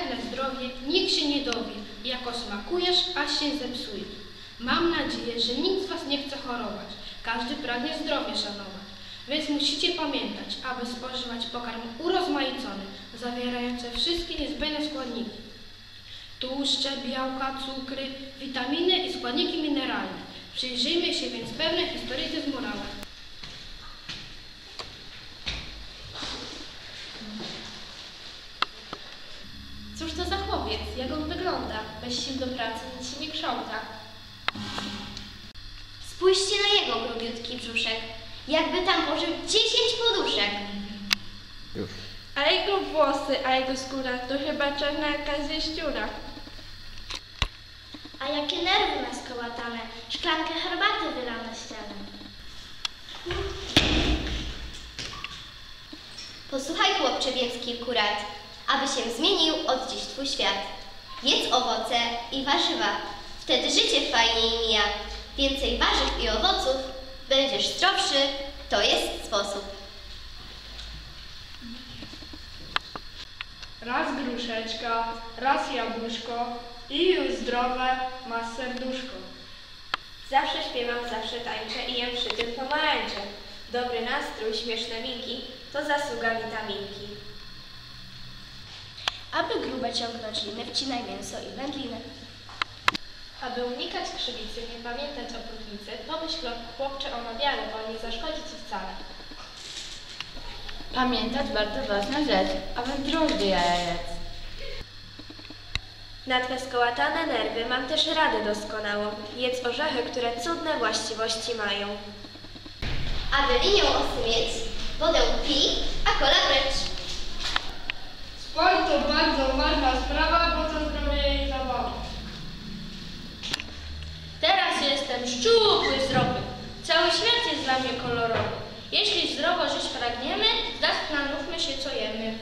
Szlachetne zdrowie nikt się nie dowie, jako smakujesz, aż się zepsuje. Mam nadzieję, że nikt z Was nie chce chorować. Każdy pragnie zdrowie szanować. Więc musicie pamiętać, aby spożywać pokarm urozmaicony, zawierający wszystkie niezbędne składniki. Tłuszcze, białka, cukry, witaminy i składniki mineralne. Przyjrzyjmy się więc pewnej historyce z morałem. Jak on wygląda? Bez sił do pracy nic się nie krząta. Spójrzcie na jego grubiutki brzuszek. Jakby tam pożył 10 poduszek. Już. A jego włosy, a jego skóra to chyba czarna jakaś wieściura. A jakie nerwy ma skołatane. Szklankę herbaty wylane ścianą. Posłuchaj, chłopcze, więc kilku rad, aby się zmienił od dziś twój świat. Jedz owoce i warzywa, wtedy życie fajniej mija. Więcej warzyw i owoców, będziesz zdrowszy, to jest sposób. Raz gruszeczka, raz jabłuszko i już zdrowe masz serduszko. Zawsze śpiewam, zawsze tańczę i jem przy tym pomarańcze. Dobry nastrój, śmieszne minki to zasługa witaminki. Aby grube ciągnąć liny, wcinaj mięso i wędliny. Aby unikać krzywicy, nie pamiętać o próchnicy, pomyśl chłopcze o nawiale, bo nie zaszkodzi ci wcale. Pamiętać bardzo ważna rzecz, aby drożdży jaja jedz. Na twe skołatane nerwy mam też radę doskonałą. Jedz orzechy, które cudne właściwości mają. Aby linią osymieć, wodę pij, a kola precz. Sport to bardzo ważna sprawa, bo to zdrowie i zabawa. Jestem szczupły, zdrowy. Cały świat jest dla mnie kolorowy. Jeśli zdrowo żyć pragniemy, zastanówmy się, co jemy.